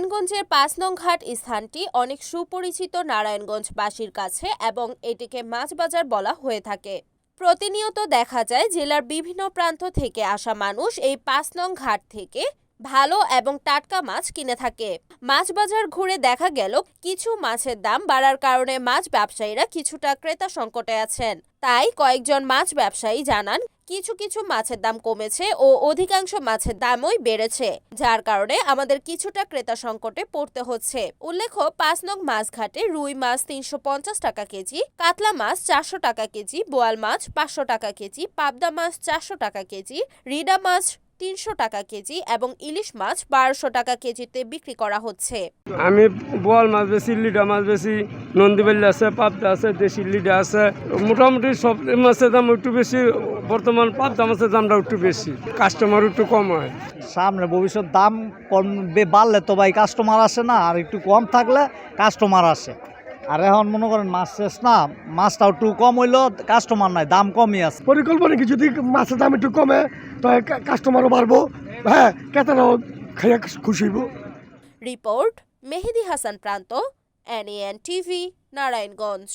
নারায়ণগঞ্জের পাঁচ নং ঘাট স্থানটি অনেক সুপরিচিত নারায়ণগঞ্জবাসীর কাছে এবং এটিকে মাছ বাজার বলা হয়ে থাকে। প্রতিনিয়ত দেখা যায় জেলার বিভিন্ন প্রান্ত থেকে আসা মানুষ এই পাঁচ নং ঘাট থেকে ভালো এবং টাটকা মাছ কিনে থাকে। মাছ বাজার ঘুরে দেখা গেল কিছু মাছের দাম বাড়ার কারণে মাছ ব্যবসায়ীরা কিছুটা ক্রেতা সংকটে আছেন। তাই কয়েকজন মাছ ব্যবসায়ী জানান কিছু কিছু মাছের দাম কমেছে ও অধিকাংশ মাছের দামই বেড়েছে, যার কারণে আমাদের কিছুটা ক্রেতা সংকটে পড়তে হচ্ছে। উল্লেখ্য, পাঁচ নং মাছ ঘাটে রুই মাছ তিনশো পঞ্চাশ টাকা কেজি, কাতলা মাছ চারশো টাকা কেজি, বোয়াল মাছ পাঁচশো টাকা কেজি, পাবদা মাছ চারশো টাকা কেজি, রিডা মাছ তিনশো টাকা কেজি এবং ইলিশ মাছ বারোশো টাকা কেজিতে বিক্রি করা হচ্ছে। আমি বোয়াল মাছ বেশি লিডা মাছ বেশি নন্দীবাল্লি আছে পাবদা আছে দেশি লিডা আছে। মোটামুটি সব মাছের দাম একটু বেশি বর্তমান পাবদা মাছের দামটা একটু বেশি। কাস্টমার একটু কম হয়। সামনে ভবিষ্যৎ দাম কম বে- বাড়লে তো ভাই কাস্টমার আসে না আর একটু কম থাকলে কাস্টমার আসে। আর এখন মনে করেন মাছ শেষ না মাছটাও একটু কম হইলেও কাস্টমার নাই দাম কমই আছে। পরিকল্পনা কি যদি মাছের দাম একটু কমে তাহলে কা- কাস্টমারও বাড়বো হ্যাঁ ক্রেতারাও খাইয়া খুশি হইব। রিপোর্ট মেহেদি হাসান প্রান্ত এনএন টিভি নারায়ণগঞ্জ।